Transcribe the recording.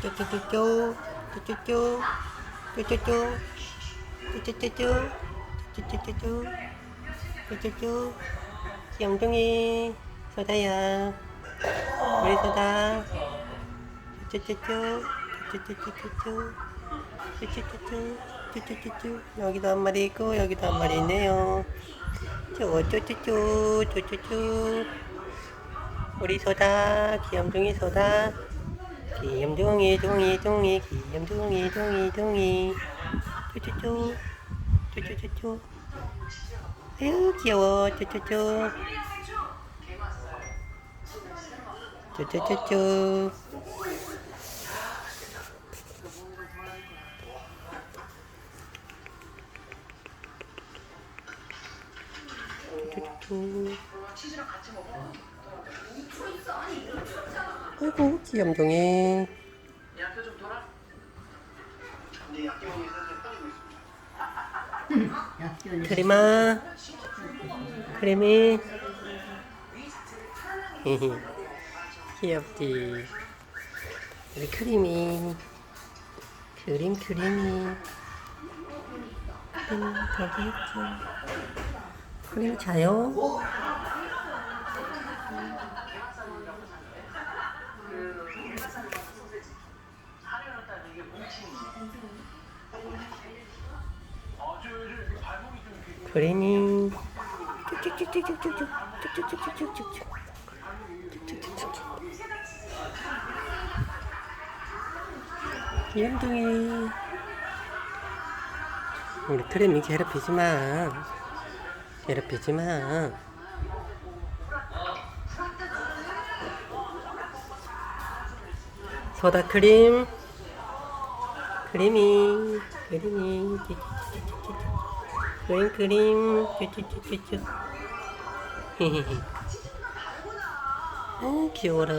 쪼쪼쪼쪼 쪼쪼 쪼 쪼쪼 쪼 쪼쪼 쪼쪼 쪼 쪼쪼쪼 쪼쪼쪼 영종이 소다야 우리 소다 쪼쪼쪼 쪼 쪼쪼쪼 쪼 쪼쪼쪼 쪼 쪼쪼쪼쪼 여기도 한 마리 있고 여기도 한 마리 있네요 쪼쪼쪼쪼 쪼쪼쪼 우리 소다 귀염둥이 소다. 귀염둥이 둥이 둥이 귀염둥이 둥이 둥이. 쪼쪼쪼 쪼쪼쪼쪼 아유 귀여워 쪼쪼쪼 쪼쪼쪼쪼 아이고 귀염둥이. 음. 그림아. 그림이. 귀엽지 우리 크림이. 그림 그림이. 음, 그림 되겠지. 그냥 자요. 브레닝. 쭉쭉쭉쭉쭉쭉쭉 쭉쭉쭉쭉쭉쭉 쭉쭉쭉쭉쭉 귀염둥이. 우리 크림 이렇게 괴롭히지 마. 괴롭히지 마 소다 크림. 크림이 크림이 크림 크림. 쭈쭈쭈쭈쭈. 아 귀여워라